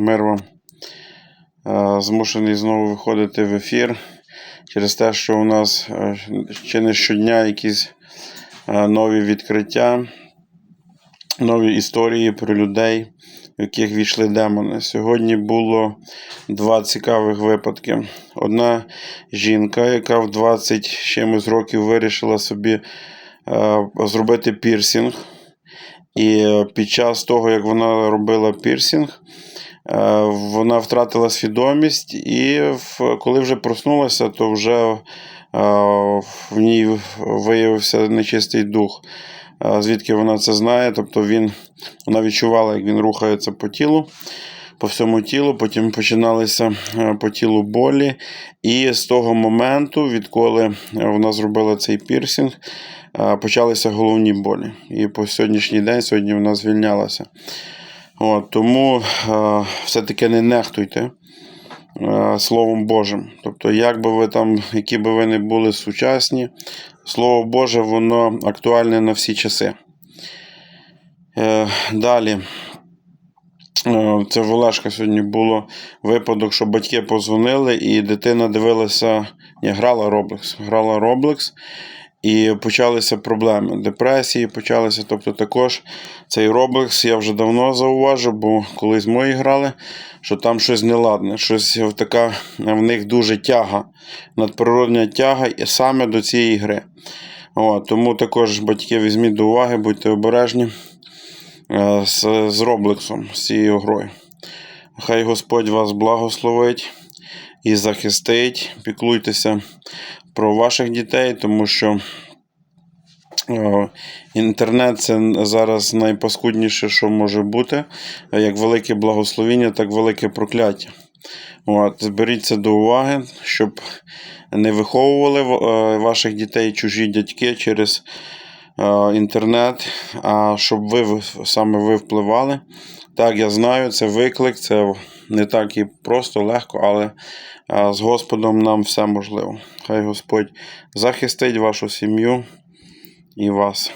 Мир вам. Е, Змушений знову виходити в ефір через те, що у нас е, чи не щодня якісь е, нові відкриття, нові історії про людей, в яких війшли демони. Сьогодні було два цікавих випадки. Одна жінка, яка в 20 чимось років вирішила собі зробити пірсінг. І під час того, як вона робила пірсінг, вона втратила свідомість, і коли вже проснулася, то вже е, в ній виявився нечистий дух. Е, Звідки вона це знає? Тобто він, вона відчувала, як він рухається по тілу, по всьому тілу, потім починалися е, по тілу болі. І з того моменту, відколи вона зробила цей пірсінг, е, почалися головні болі. І по сьогоднішній день сьогодні вона звільнялася. От, тому е, все-таки не нехтуйте е, Словом Божим. Тобто, як би ви там, які би ви не були сучасні, Слово Боже, воно актуальне на всі часи. Е, далі. Е, Це в Олешка сьогодні було випадок, що батьки позвонили, і дитина дивилася, ні, грала Roblox. Грала Roblox, і почалися проблеми. Депресії почалися. Тобто, також цей Roblox я вже давно зауважив, бо колись мої грали, що там щось неладне, щось така в них дуже тяга, надприродня тяга і саме до цієї гри. От, тому також батьки візьміть до уваги, будьте обережні е, з, з Роблексом, з цією грою. Хай Господь вас благословить і захистить. Піклуйтеся про ваших дітей, тому що е, інтернет це зараз найпаскудніше, що може бути. Як велике благословіння, так велике прокляття. От, зберіть це до уваги, щоб не виховували е, ваших дітей чужі дядьки через інтернет, а щоб ви саме ви впливали. Так, я знаю, це виклик, це не так і просто, легко, але е, з Господом нам все можливо. Хай Господь захистить вашу сім'ю і вас.